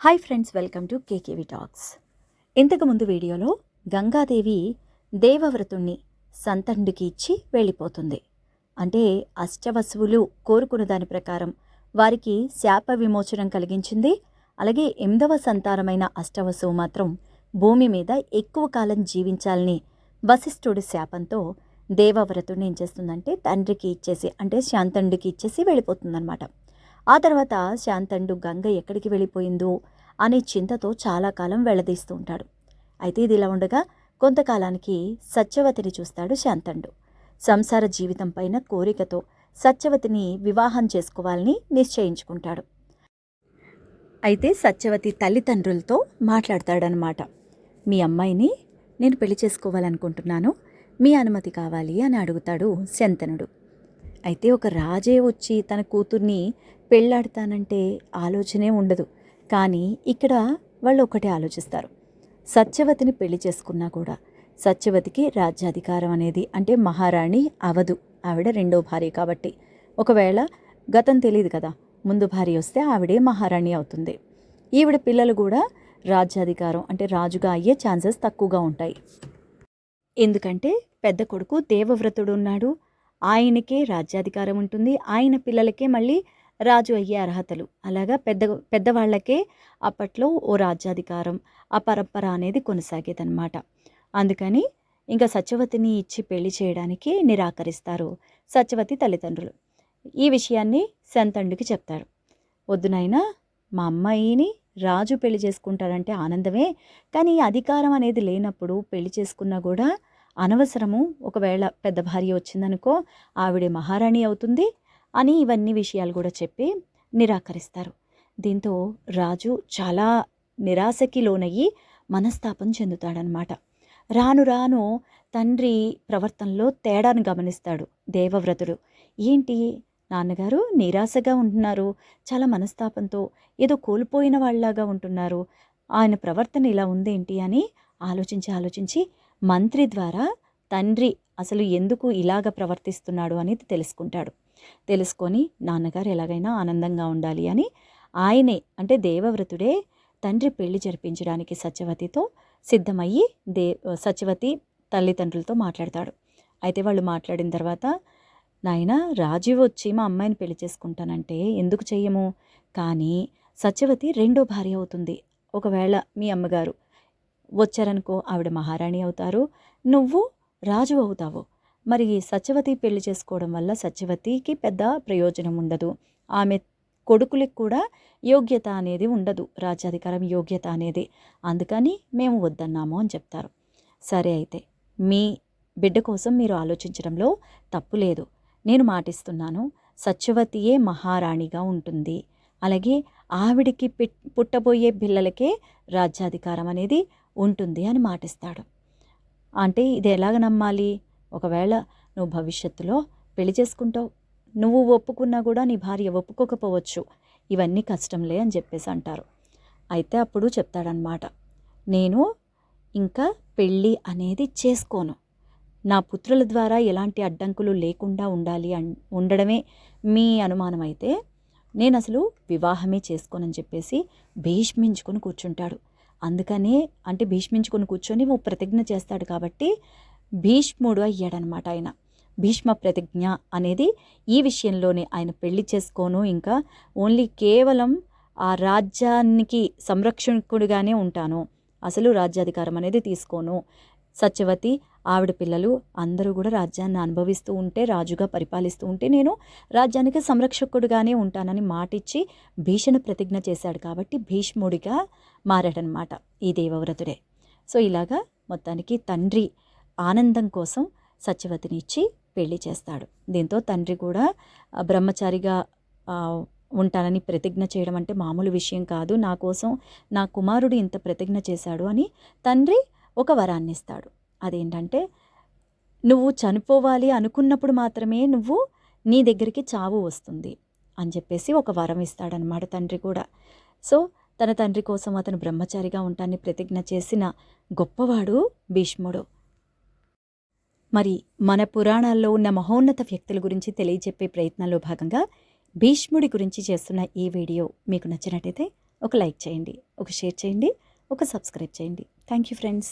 Hi friends welcome to KKV talks ఇంతకుముందు వీడియోలో గంగాదేవి దేవవ్రతుణ్ణి సంతండుకి ఇచ్చి వెళ్ళిపోతుంది. అంటే అష్టవసువులు కోరుకున్న దాని ప్రకారం వారికి శాప విమోచనం కలిగించింది. అలాగే ఎనిమిదవ సంతానమైన అష్టవసువు మాత్రం భూమి మీద ఎక్కువ కాలం జీవించాలని వశిష్ఠుడి శాపంతో దేవవ్రతుడిని ఏం చేస్తుందంటే తండ్రికి ఇచ్చేసి అంటే శాంతండుకి ఇచ్చేసి వెళ్ళిపోతుందన్నమాట. ఆ తర్వాత శాంతండు గంగ ఎక్కడికి వెళ్ళిపోయిందో అనే చింతతో చాలా కాలం వెళ్ళదీస్తూ ఉంటాడు. అయితే ఇది ఇలా ఉండగా కొంతకాలానికి సత్యవతిని చూస్తాడు శాంతండు. సంసార జీవితం పైన కోరికతో సత్యవతిని వివాహం చేసుకోవాలని నిశ్చయించుకుంటాడు. అయితే సత్యవతి తల్లిదండ్రులతో మాట్లాడతాడనమాట మీ అమ్మాయిని నేను పెళ్ళి చేసుకోవాలనుకుంటున్నాను. మీ అనుమతి కావాలి అని అడుగుతాడు శంతనుడు. అయితే ఒక రాజే వచ్చి తన కూతుర్ని పెళ్ళాడతానంటే ఆలోచనే ఉండదు. కానీ ఇక్కడ వాళ్ళు ఒకటే ఆలోచిస్తారు. సత్యవతిని పెళ్ళి చేసుకున్నా కూడా సత్యవతికి రాజ్యాధికారం అనేది అంటే మహారాణి అవదు ఆవిడ రెండో భార్య కాబట్టి. ఒకవేళ గతం తెలియదు కదా ముందు భార్య వస్తే ఆవిడే మహారాణి అవుతుంది. ఈవిడ పిల్లలు కూడా రాజ్యాధికారం అంటే రాజుగా అయ్యే ఛాన్సెస్ తక్కువగా ఉంటాయి. ఎందుకంటే పెద్ద కొడుకు దేవవ్రతుడు ఉన్నాడు. ఆయనకే రాజ్యాధికారం ఉంటుంది. ఆయన పిల్లలకే మళ్ళీ రాజు అయ్యే అర్హతలు. అలాగా పెద్ద పెద్దవాళ్ళకే అప్పట్లో ఓ రాజ్యాధికారం ఆ పరంపర అనేది కొనసాగేదన్నమాట. అందుకని ఇంకా సత్యవతిని ఇచ్చి పెళ్ళి చేయడానికి నిరాకరిస్తారు సత్యవతి తల్లిదండ్రులు. ఈ విషయాన్ని శంతండుకి చెప్తారు. వద్దునైనా మా అమ్మాయిని రాజు పెళ్ళి చేసుకుంటారంటే ఆనందమే కానీ ఈ అధికారం అనేది లేనప్పుడు పెళ్ళి చేసుకున్నా కూడా అనవసరము. ఒకవేళ పెద్ద భార్య వచ్చిందనుకో ఆవిడే మహారాణి అవుతుంది అని ఇవన్నీ విషయాలు కూడా చెప్పి నిరాకరిస్తారు. దీంతో రాజు చాలా నిరాశకి లోనయ్యి మనస్తాపం చెందుతాడనమాట రాను రాను తండ్రి ప్రవర్తనలో తేడాను గమనిస్తాడు దేవవ్రతుడు. ఏంటి నాన్నగారు నిరాశగా ఉంటున్నారు చాలా మనస్తాపంతో ఏదో కోల్పోయిన వాళ్ళలాగా ఉంటున్నారు ఆయన ప్రవర్తన ఇలా ఉందేంటి అని ఆలోచించి ఆలోచించి మంత్రి ద్వారా తండ్రి అసలు ఎందుకు ఇలాగ ప్రవర్తిస్తున్నాడు అనేది తెలుసుకుంటాడు. తెలుసుకొని నాన్నగారు ఎలాగైనా ఆనందంగా ఉండాలి అని ఆయనే అంటే దేవవ్రతుడే తండ్రి పెళ్ళి జరిపించడానికి సత్యవతితో సిద్ధమయ్యి దే సత్యవతి తల్లిదండ్రులతో మాట్లాడతాడు. అయితే వాళ్ళు మాట్లాడిన తర్వాత నాయన రాజీవ్ వచ్చి మా అమ్మాయిని పెళ్ళి చేసుకుంటానంటే ఎందుకు చెయ్యము? కానీ సత్యవతి రెండో భార్య అవుతుంది. ఒకవేళ మీ అమ్మగారు వచ్చారనుకో ఆవిడ మహారాణి అవుతారు. నువ్వు రాజు అవుతావు. మరి సత్యవతి పెళ్ళి చేసుకోవడం వల్ల సత్యవతికి పెద్ద ప్రయోజనం ఉండదు. ఆమె కొడుకులకు కూడా యోగ్యత అనేది ఉండదు. రాజ్యాధికారం యోగ్యత అనేది. అందుకని మేము వద్దన్నాము అని చెప్తారు. సరే అయితే మీ బిడ్డ కోసం మీరు ఆలోచించడంలో తప్పు లేదు. నేను మాటిస్తున్నాను సత్యవతియే మహారాణిగా ఉంటుంది. అలాగే ఆవిడికి పుట్టబోయే పిల్లలకే రాజ్యాధికారం అనేది ఉంటుంది అని మాటిస్తాడు. అంటే ఇది ఎలాగ నమ్మాలి? ఒకవేళ నువ్వు భవిష్యత్తులో పెళ్ళి చేసుకుంటావు నువ్వు ఒప్పుకున్నా కూడా నీ భార్య ఒప్పుకోకపోవచ్చు. ఇవన్నీ కష్టంలే అని చెప్పేసి అంటారు. అయితే అప్పుడు చెప్తాడనమాట నేను ఇంకా పెళ్ళి అనేది చేసుకోను. నా పుత్రుల ద్వారా ఎలాంటి అడ్డంకులు లేకుండా ఉండాలి అన్ ఉండడమే మీ అనుమానం అయితే నేను అసలు వివాహమే చేసుకోనని చెప్పేసి భీష్మించుకొని కూర్చుంటాడు. అందుకనే అంటే భీష్మించుకొని కూర్చొని ఓ ప్రతిజ్ఞ చేస్తాడు కాబట్టి భీష్ముడు అయ్యాడనమాట ఆయన. భీష్మ ప్రతిజ్ఞ అనేది ఈ విషయంలోనే ఆయన పెళ్ళి చేసుకోను ఇంకా ఓన్లీ కేవలం ఆ రాజ్యానికి సంరక్షకుడిగానే ఉంటాను. అసలు రాజ్యాధికారం అనేది తీసుకోను. సత్యవతి ఆవిడ పిల్లలు అందరూ కూడా రాజ్యాన్ని అనుభవిస్తూ ఉంటే రాజుగా పరిపాలిస్తూ ఉంటే నేను రాజ్యానికి సంరక్షకుడుగానే ఉంటానని మాటిచ్చి భీషణ ప్రతిజ్ఞ చేశాడు కాబట్టి భీష్ముడిగా మారాడనమాట ఈ దేవవ్రతుడే. సో ఇలాగా మొత్తానికి తండ్రి ఆనందం కోసం సత్యవతిని ఇచ్చి పెళ్ళి చేస్తాడు. దీంతో తండ్రి కూడా బ్రహ్మచారిగా ఉంటానని ప్రతిజ్ఞ చేయడం అంటే మామూలు విషయం కాదు. నా కోసం నా కుమారుడు ఇంత ప్రతిజ్ఞ చేశాడు అని తండ్రి ఒక వరాన్ని ఇస్తాడు. అదేంటంటే నువ్వు చనిపోవాలి అనుకున్నప్పుడు మాత్రమే నువ్వు నీ దగ్గరికి చావు వస్తుంది అని చెప్పేసి ఒక వరం ఇస్తాడనమాట తండ్రి కూడా. సో తన తండ్రి కోసం అతను బ్రహ్మచారిగా ఉంటాన్ని ప్రతిజ్ఞ చేసిన గొప్పవాడు భీష్ముడు. మరి మన పురాణాల్లో ఉన్న మహోన్నత వ్యక్తుల గురించి తెలియజెప్పే ప్రయత్నంలో భాగంగా భీష్ముడి గురించి చేస్తున్న ఈ వీడియో మీకు నచ్చినట్టయితే ఒక లైక్ చేయండి ఒక షేర్ చేయండి ఒక సబ్స్క్రైబ్ చేయండి. Thank you friends.